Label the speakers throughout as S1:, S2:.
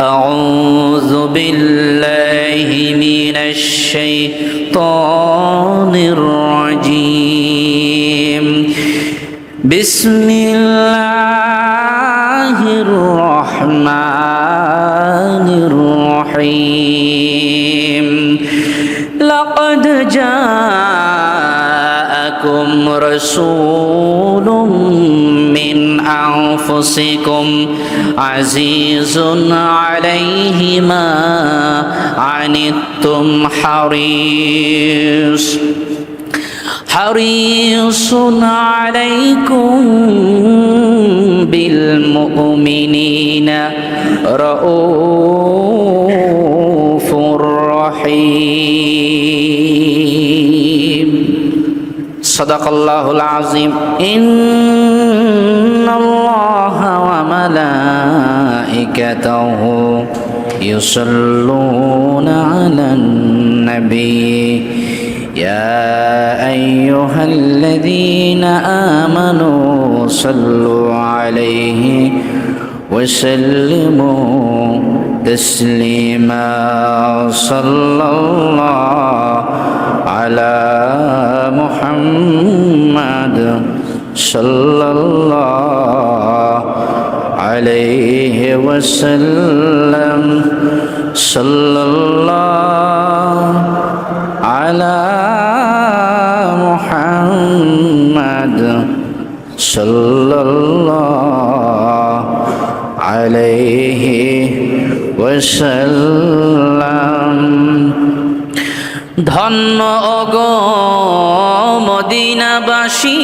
S1: أعوذ بالله من الشيطان الرجيم بسم الله الرحمن الرحيم لقد جاءكم رسول من أنفسكم عزيز عليه ما عنتم حريص. حريص عليكم بالمؤمنين. رؤوف رحيم. صدق الله العظيم. إن الله وملائكته يصلون على النبي. يا أيها الذين آمنوا صلوا عليه وسلموا تسليما. صلى الله على محمد. صلى الله عليه وسلم صلى الله على محمد صلى الله عليه وسلم ধন্য অগ মদিনাবাসী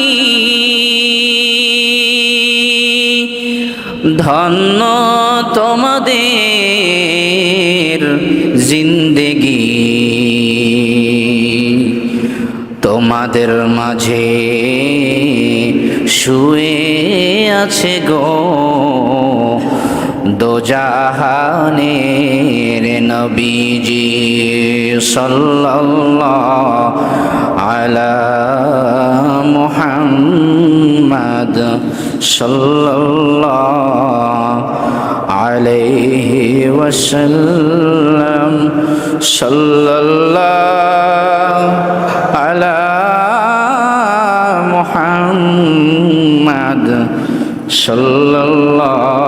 S1: ধন্য তোমাদের জিন্দেগি। তোমাদের মাঝে শুয়ে আছে গো। দোজাহানের নবীজি সাল্লাল্লাহু আলা মুহাম্মদ সাল্লাল্লাহু আলাইহি ওয়াসাল্লাম সাল্লাল্লাহু আলা মুহাম্মদ সাল্লাল্লাহু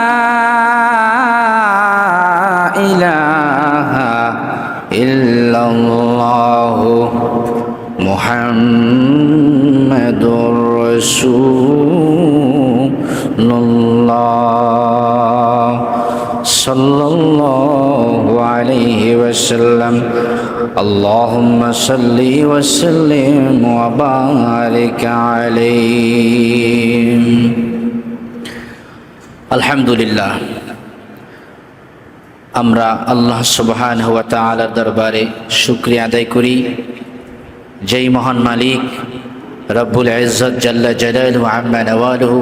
S1: إلا الله محمد رسول الله صلى الله عليه وسلم. اللهم صل وسلم وبارك عليه. الحمد لله. আমরা আল্লাহ সুবহান হুয়া তাআলার দরবারে শুক্রিয়া আদায় করি। যেই মহান মালিক রব্বুল ইজ্জত জাল্লা জালালহু আম্মা নওয়ালুহু,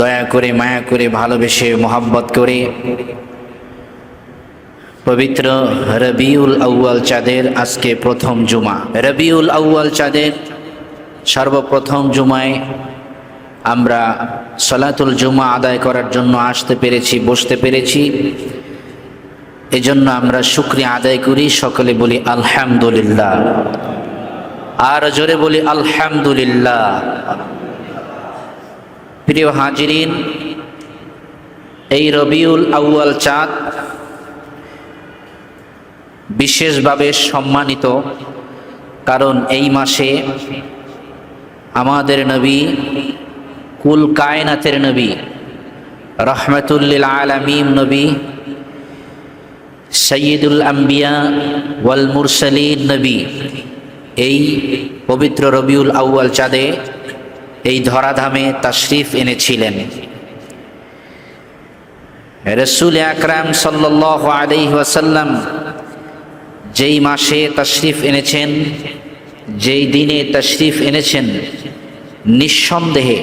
S1: দয়া করে মায়া করে ভালোবেসে মোহাব্বত করে পবিত্র রবিউল আউয়াল চাঁদের আজকে প্রথম জুমা। রবিউল আউয়াল চাঁদের সর্বপ্রথম জুমায় আমরা সলাতুল জুমা আদায় করার জন্য আসতে পেরেছি, বসতে পেরেছি। এজন্য আমরা শুক্রিয়া আদায় করি। সকলে বলি আলহামদুলিল্লাহ। আর জোরে বলি আলহামদুলিল্লাহ। প্রিয় হাজিরিন, এই রবিউল আউয়াল চাঁদ বিশেষভাবে সম্মানিত, কারণ এই মাসে আমাদের নবী, কুল কায়নাতের নবী রহমতুল্লিল আলমিম নবী সৈয়দুল আম্বিয়া ওয়াল মুরসালিন নবী। এই পবিত্র রবিউল আউয়াল চাঁদে এই ধরাধামে তাশরিফ এনেছিলেন। রসুল আকরাম সাল্লাহ আলি ওয়াসাল্লাম যেই মাসে তশরিফ এনেছেন, যেই দিনে তশরিফ এনেছেন, নিঃসন্দেহে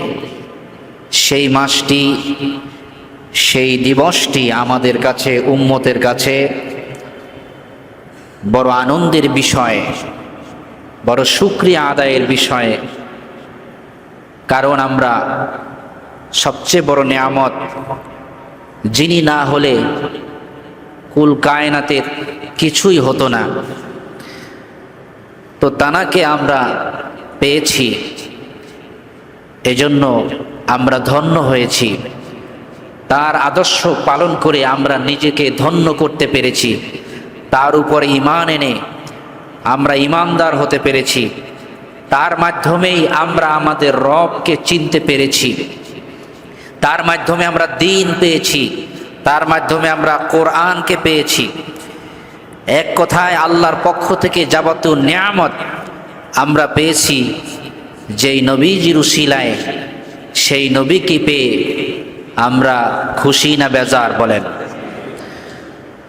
S1: সেই মাসটি, সেই দিবসটি আমাদের কাছে, উম্মতের কাছে বড় আনন্দের বিষয়, বড় সুক্রিয়া আদায়ের বিষয়। কারণ আমরা সবচেয়ে বড় নিয়ামত, যিনি না হলে কুল কায়নাতের কিছুই হতো না। তো তানাকে আমরা পেয়েছি, এজন্য আমরা ধন্য হয়েছি। তার আদর্শ পালন করে আমরা নিজেকে ধন্য করতে পেরেছি। তার উপরে ইমান এনে আমরা ইমানদার হতে পেরেছি। তার মাধ্যমেই আমরা আমাদের রবকে চিনতে পেরেছি। তার মাধ্যমে আমরা দিন পেয়েছি। তার মাধ্যমে আমরা কোরআনকে পেয়েছি। এক কথায় আল্লাহর পক্ষ থেকে যাবতীয় নিয়ামত আমরা পেয়েছি যেই নবীজির উশিলায় সেই নবীকে পেয়ে আমরা খুশি না বেজার বলেন।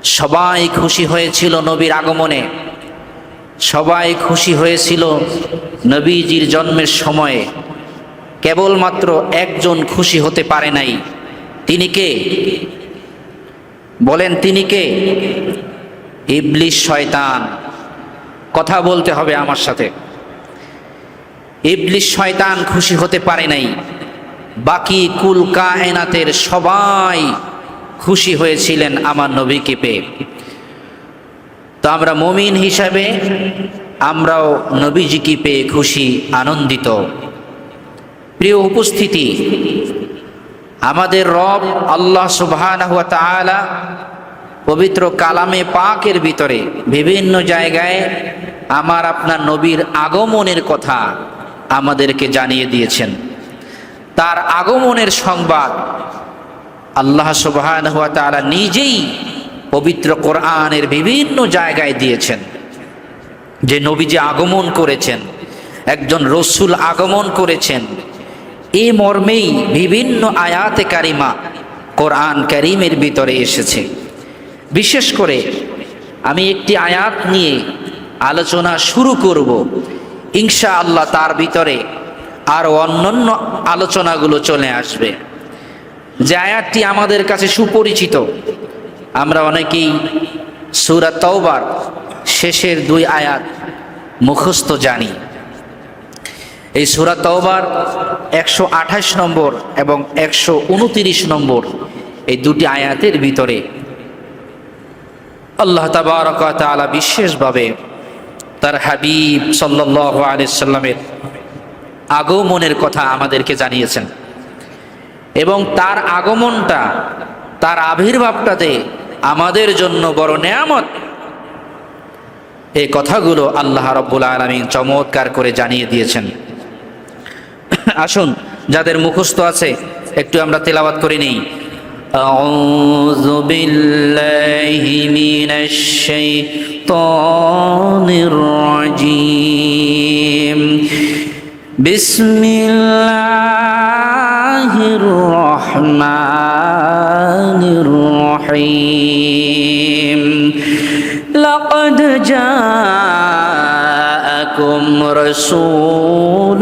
S1: সবাই খুশি হয়েছিল নবীর আগমনে। সবাই খুশি হয়েছিল নবীজির জন্মের সময়ে। কেবলমাত্র একজন খুশি হতে পারে নাই। তিনি কে? বলেন, তিনি কে? ইবলিশ শয়তান। কথা বলতে হবে আমার সাথে। ইবলিশ শয়তান খুশি হতে পারে নাই। বাকি কুল কায়নাতের সবাই খুশি হয়েছিলেন আমার নবীকে পেয়ে। তো আমরা মমিন হিসাবে আমরাও নবীজিকে পেয়ে খুশি, আনন্দিত। প্রিয় উপস্থিতি, আমাদের রব আল্লাহ তাআলা পবিত্র কালামে পাকের ভিতরে বিভিন্ন জায়গায় আমার, আপনার নবীর আগমনের কথা আমাদেরকে জানিয়ে দিয়েছেন। তার আগমনের সংবাদ আল্লাহ সুবহানাহু ওয়া তাআলা নিজেই পবিত্র কোরআনের বিভিন্ন জায়গায় দিয়েছেন। যে নবীজি আগমন করেছেন, একজন রসুল আগমন করেছেন এই মর্মেই বিভিন্ন আয়াতে কারিমা কোরআন কারিমের ভিতরে এসেছে। বিশেষ করে আমি একটি আয়াত নিয়ে আলোচনা শুরু করব ইনশা আল্লাহ তার ভিতরে আর অন্যান্য আলোচনাগুলো চলে আসবে। যে আয়াতটি আমাদের কাছে সুপরিচিত। আমরা অনেকেই সুরা তওবার শেষের দুই আয়াত মুখস্থ জানি। এই সুরা তওবার একশো আঠাশ নম্বর এবং একশো উনতিরিশ নম্বর এই দুটি আয়াতের ভিতরে আল্লাহ তালা বিশেষভাবে তার হাবিব সাল্লাহ আলিয়াল্লামের আগমনের কথা আমাদেরকে জানিয়েছেন। এবং তার আগমনটা তার আবির্ভাবটাতে আমাদের জন্য বড় নেয়ামত এই কথাগুলো আল্লাহ রব্বুল আলমিন চমৎকার করে জানিয়ে দিয়েছেন আসুন যাদের মুখস্থ আছে একটু আমরা তেলাওয়াত করে নেই أعوذ بالله من الشيطان الرجيم بسم الله الرحمن الرحيم. لقد جاءكم رسول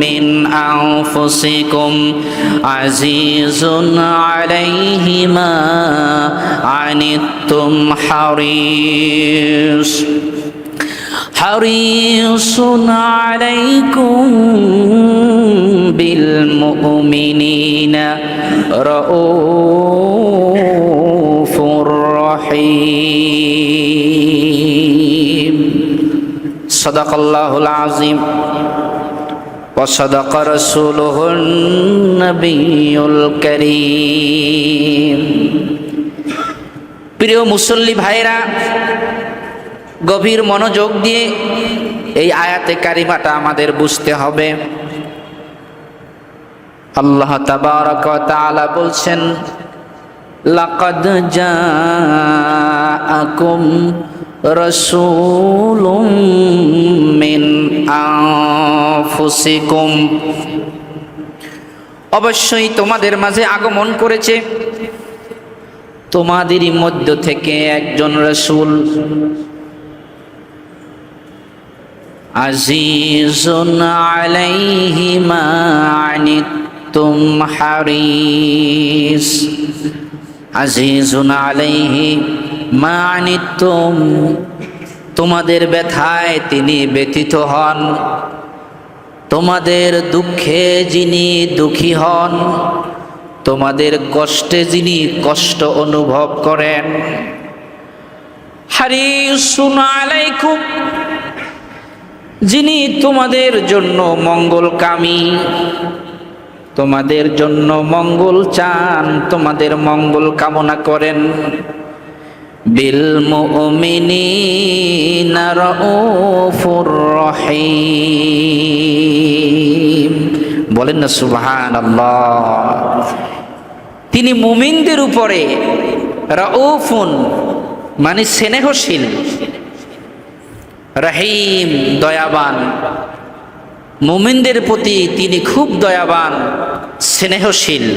S1: من أنفسكم عزيز عليه ما عنتم حريص. حريص عليكم بالمؤمنين رؤوف رحيم صدق الله العظيم وصدق رسوله النبي الكريم প্রিয় মুসল্লি ভাইরা গভীর মনোযোগ দিয়ে এই আয়াতে কারিমাটা আমাদের বুঝতে হবে। আল্লাহ তাবারক বলছেন, লাকাদ জাআকুম রাসূলুম মিন আনফুসিকুম। অবশ্যই তোমাদের মাঝে আগমন করেছে। তোমাদেরই মধ্য থেকে একজন রসুল আজিজুন আলাইহি মা আনিতুম হারিস। আজিজুন আলাইহি মা আনিতুম। তোমাদের ব্যথায় তিনি ব্যথিত হন। তোমাদের দুঃখে যিনি দুঃখী হন, তোমাদের কষ্টে যিনি কষ্ট অনুভব করেন। হারিসুন আলাইকুম। যিনি তোমাদের জন্য মঙ্গলকামী, তোমাদের জন্য মঙ্গল চান, তোমাদের মঙ্গল কামনা করেন। বিল বলেন না, সুবহানাল্লাহ। তিনি মুমিনদের উপরে রাউফুন মানে স্নেহশীল রহিম, দয়াবান। মুমিনদের প্রতি তিনি খুব দয়াবান, স্নেহশীল।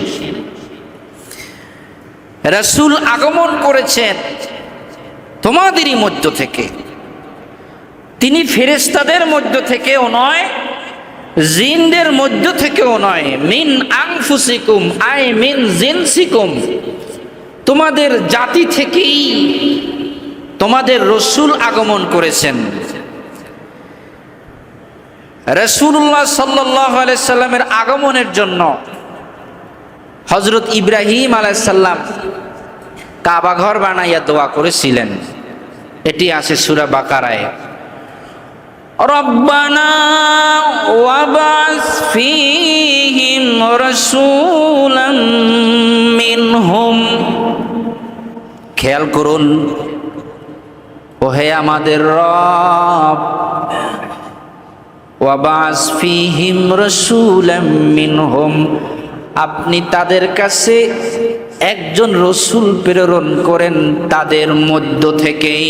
S1: রসুল আগমন করেছেন তোমাদেরই মধ্য থেকে। তিনি ফেরেস্তাদের মধ্য থেকেও নয়, জিনদের মধ্য থেকেও নয়। মিন আংফুসিকুম আই মিন জিনসিকুম। তোমাদের জাতি থেকেই তোমাদের রসুল আগমন করেছেন। রসুল্লাহ সাল্লাহ সাল্লামের আগমনের জন্য হজরত ইব্রাহিম আলাইসাল্লাম কাবাঘর বানাইয়া দোয়া করেছিলেন। এটি আছে সুরা বাকারায়। রব্বানা ওয়াবাস ফীহিম রাসূলাম মিনহুম। খেয়াল করুন ওহে আমাদের রব, ওয়াবাস ফীহিম রাসূলাম মিনহুম, আপনি তাদের কাছে একজন রসুল প্রেরণ করেন তাদের মধ্য থেকেই।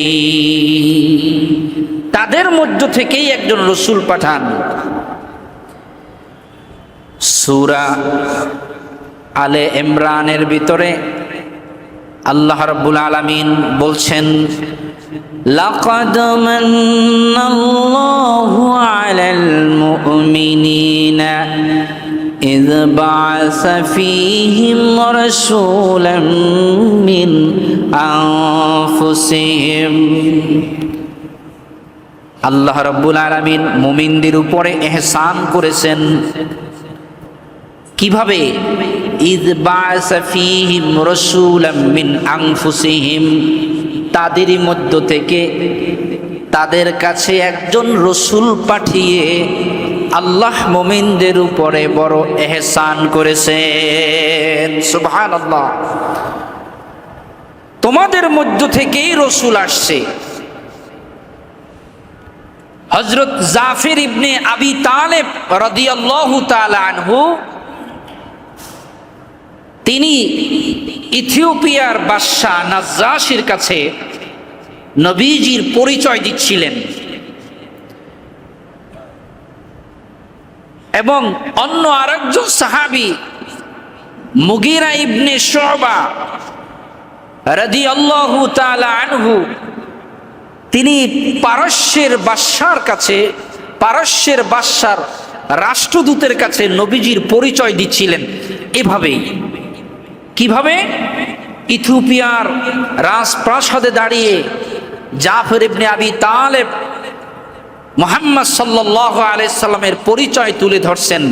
S1: তাদের মধ্য থেকেই একজন রসুল পাঠান। সুরা আলে ইমরানের ভিতরে আল্লাহ রাব্বুল আলামিন বলছেন লাকাদ মান্নাল্লাহু আলাল মুমিনিনা إذ بعث فيهم رسولا من أنفسهم আল্লাহ রব্বুল আলমিন মুমিনদের উপরে এহসান করেছেন কিভাবে ঈদ বাসাফিহিম রসুলাম মিন আনফুসিহিম তাদেরই মধ্য থেকে তাদের কাছে একজন রসুল পাঠিয়ে আল্লাহ মোমিনদের উপরে বড় এহসান করেছেন। আল্লাহ তোমাদের মধ্য থেকেই রসুল আসছে। হজরত জাফির ইবনে আবি তালেব রদিয়াল্লাহু আনহু, তিনি ইথিওপিয়ার বাদশাহ নাজ্জাসির কাছে নবীজির পরিচয় দিচ্ছিলেন। এবং অন্য আরেকজন সাহাবি, মুগিরা ইবনে শোবা রাদি আল্লাহু আনহু, তিনি পারস্যের বাদশার কাছে, পারস্যের বাদশার রাষ্ট্রদূতের কাছে নবীজির পরিচয় দিচ্ছিলেন। এভাবেই। কীভাবে? ইথিওপিয়ার রাজপ্রাসাদে দাঁড়িয়ে জাফর ইবনে আবি তালেব মোহাম্মদ সাল্লাহ আলাইসাল্লামের পরিচয় তুলে ধরছেন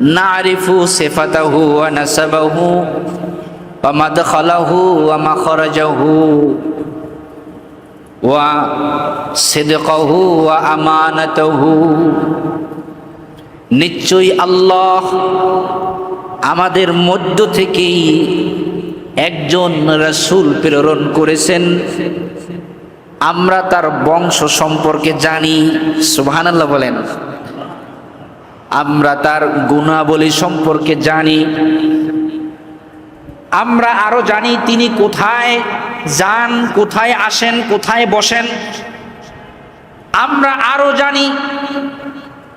S1: নারিফু সিফাতাহু ওয়া নাসাবাহু, ওয়া মাদখালাহু ওয়া মাখরাজাহু, ওয়া সিদকাহু ওয়া আমানাতাহু। নিশ্চয়ই আল্লাহ আমাদের মধ্য থেকেই একজন রসুল প্রেরণ করেছেন। আমরা তার বংশ সম্পর্কে জানি। সুবহানাল্লাহ বলেন। আমরা তার গুণাবলী সম্পর্কে জানি। আমরা আরও জানি তিনি কোথায় যান, কোথায় আসেন, কোথায় বসেন। আমরা আরও জানি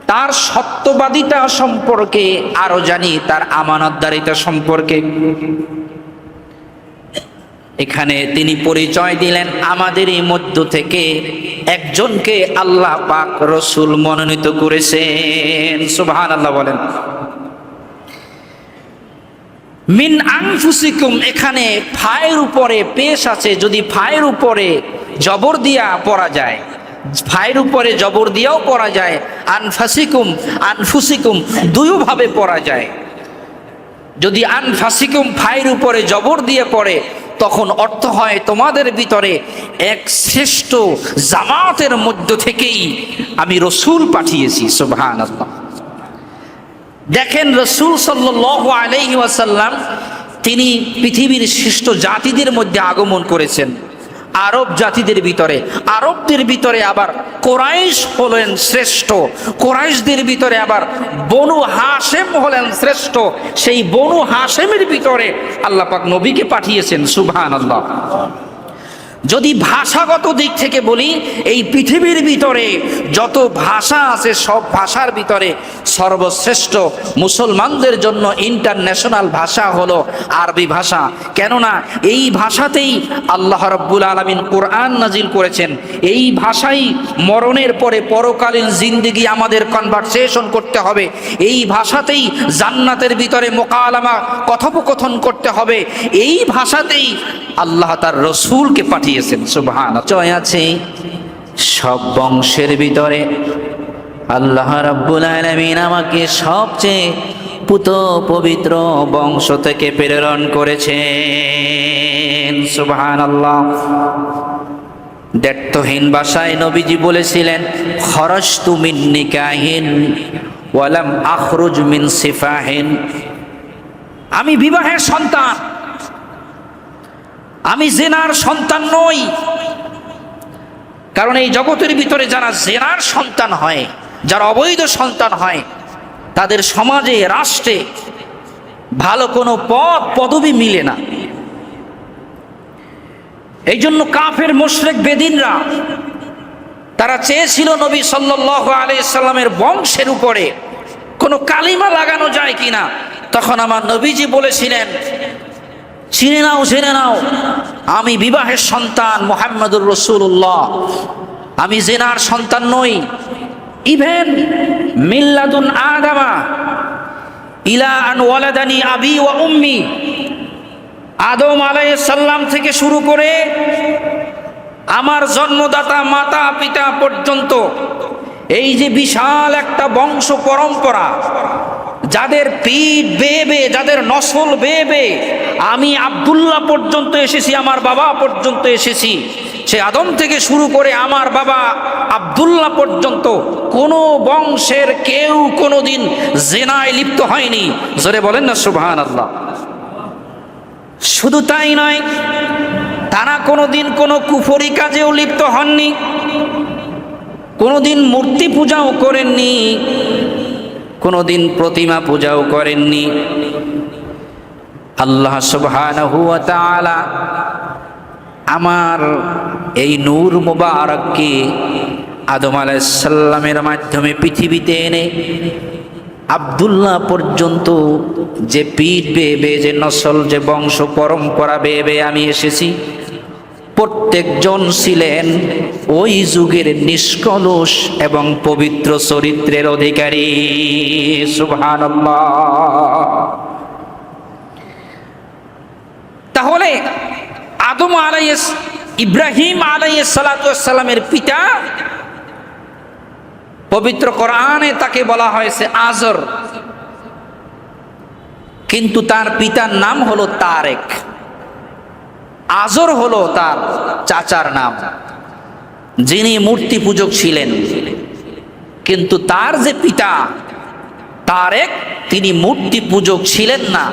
S1: তার সত্যবাদিতা সম্পর্কে আরও জানি, তার আমানতদারিতা সম্পর্কে। এখানে তিনি পরিচয় দিলেন আমাদের এই মধ্য থেকে একজনকে আল্লাহ পাক রসুল মনোনীত করেছেন। সুবহান আল্লাহ বলেন। মিন আনফুসিকুম, এখানে ফায়ের উপরে, পেশ আছে, যদি ফায়ের উপরে জবর দিয়া পড়া যায় ফায়ের উপরে জবর দিয়েও পড়া যায়। আনফাসিকুম, আনফুসিকুম, দুইভাবে পড়া যায়। যদি আনফাসিকুম ফায়ের উপরে জবর দিয়ে পড়ে, তখন অর্থ হয় তোমাদের ভিতরে এক শ্রেষ্ঠ জামাতের মধ্য থেকেই আমি রসুল পাঠিয়েছি সুবহান দেখেন রসুল সাল্লাহ আলহি ওয়াসাল্লাম, তিনি পৃথিবীর শ্রেষ্ঠ জাতিদের মধ্যে আগমন করেছেন। আরব জাতিদের ভিতরে, আরবদের ভিতরে আবার কোরাইশ হলেন শ্রেষ্ঠ, কোরাইশদের ভিতরে আবার বনু হাসেম হলেন শ্রেষ্ঠ, সেই বনু হাসেমের ভিতরে আল্লাপাক নবীকে পাঠিয়েছেন সুবহান আল্লাহ যদি ভাষাগত দিক থেকে বলি, এই পৃথিবীর ভিতরে যত ভাষা আছে, সব ভাষার ভিতরে সর্বশ্রেষ্ঠ মুসলমানদের জন্য ইন্টারন্যাশনাল ভাষা হলো আরবি ভাষা। কেননা এই ভাষাতেই আল্লাহ রব্বুল আলমিন কোরআন নাজিল করেছেন। এই ভাষাই মরণের পরে পরকালীন জিন্দিগি আমাদের কনভারসেশন করতে হবে। এই ভাষাতেই জান্নাতের ভিতরে মোকালামা, কথোপকথন করতে হবে। এই ভাষাতেই আল্লাহ তার রসুলকে পাঠিয়েছেন সুবহান চয় আছে সব বংশের ভিতরে। আল্লাহ রাব্বুল আলামিন আমাকে সবচেয়ে পুত পবিত্র বংশ থেকে প্রেরণ করেছেন সুবহান আল্লাহ দ্ব্যর্থহীন ভাষায় নবীজি বলেছিলেন খরচ তুমিন নিকাহীন ওয়ালাম আখরুজ মিন সিফাহিন। আমি বিবাহের সন্তান আমি জেনার সন্তান নই। কারণ এই জগতের ভিতরে যারা জেনার সন্তান হয়, যারা অবৈধ সন্তান হয়, তাদের সমাজে, রাষ্ট্রে ভালো কোনো পদ পদবি মিলে না। এই জন্য কাফের, মোশরেক, বেদিনরা, তারা চেয়েছিল নবী সাল্লাহ আলাইসাল্লামের বংশের উপরে কোনো কালিমা লাগানো যায় কিনা। তখন আমার নবীজি বলেছিলেন চিনে নাও, জেনে নাও। আমি বিবাহের সন্তান মোহাম্মদুর রসুল্লাহ আমি জেনার সন্তান নই। ইভেন মিল্লাদুন আদামা ইলা আন ওয়ালাদানি আবি ওয়া উম্মি, আদম সাল্লাম থেকে শুরু করে আমার জন্মদাতা মাতা পিতা পর্যন্ত এই যে বিশাল একটা বংশ পরম্পরা যাদের পিঠ বেবে যাদের নসল বেয়ে আমি আবদুল্লাহ পর্যন্ত এসেছি, আমার বাবা পর্যন্ত এসেছি। সে আদম থেকে শুরু করে আমার বাবা আবদুল্লাহ পর্যন্ত কোনো বংশের কেউ কোনো দিন জেনায় লিপ্ত হয়নি। জোরে বলেন না সুবহান আল্লাহ শুধু তাই নয়, তারা কোনো দিন কোনো কুফরি কাজেও লিপ্ত হননি, কোনোদিন মূর্তি পূজাও করেননি কোনোদিন প্রতিমা পূজাও করেননি। আল্লাহ সুবহানাহু আমার এই নূর মুবারককে আদম আলাইসাল্লামের মাধ্যমে পৃথিবীতে এনে আবদুল্লাহ পর্যন্ত যে পীঠ বেয়ে বেয়ে, যে নসল, যে বংশ, পরম্পরা বেয়ে বেয়ে আমি এসেছি। প্রত্যেকজন ছিলেন ওই যুগের নিষ্কলুষ এবং পবিত্র চরিত্রের অধিকারী। সুভান তাহলে আদম আলাইস ইব্রাহিম আলাইস সালাতামের পিতা, পবিত্র কোরআনে তাকে বলা হয়েছে আজর। কিন্তু তার পিতার নাম হলো তারেক। আজর হলো তার চাচার নাম। যিনি মূর্তি পূজক ছিলেন। কিন্তু তার যে পিতা, তার এক তিনি মূর্তি পূজক ছিলেন না।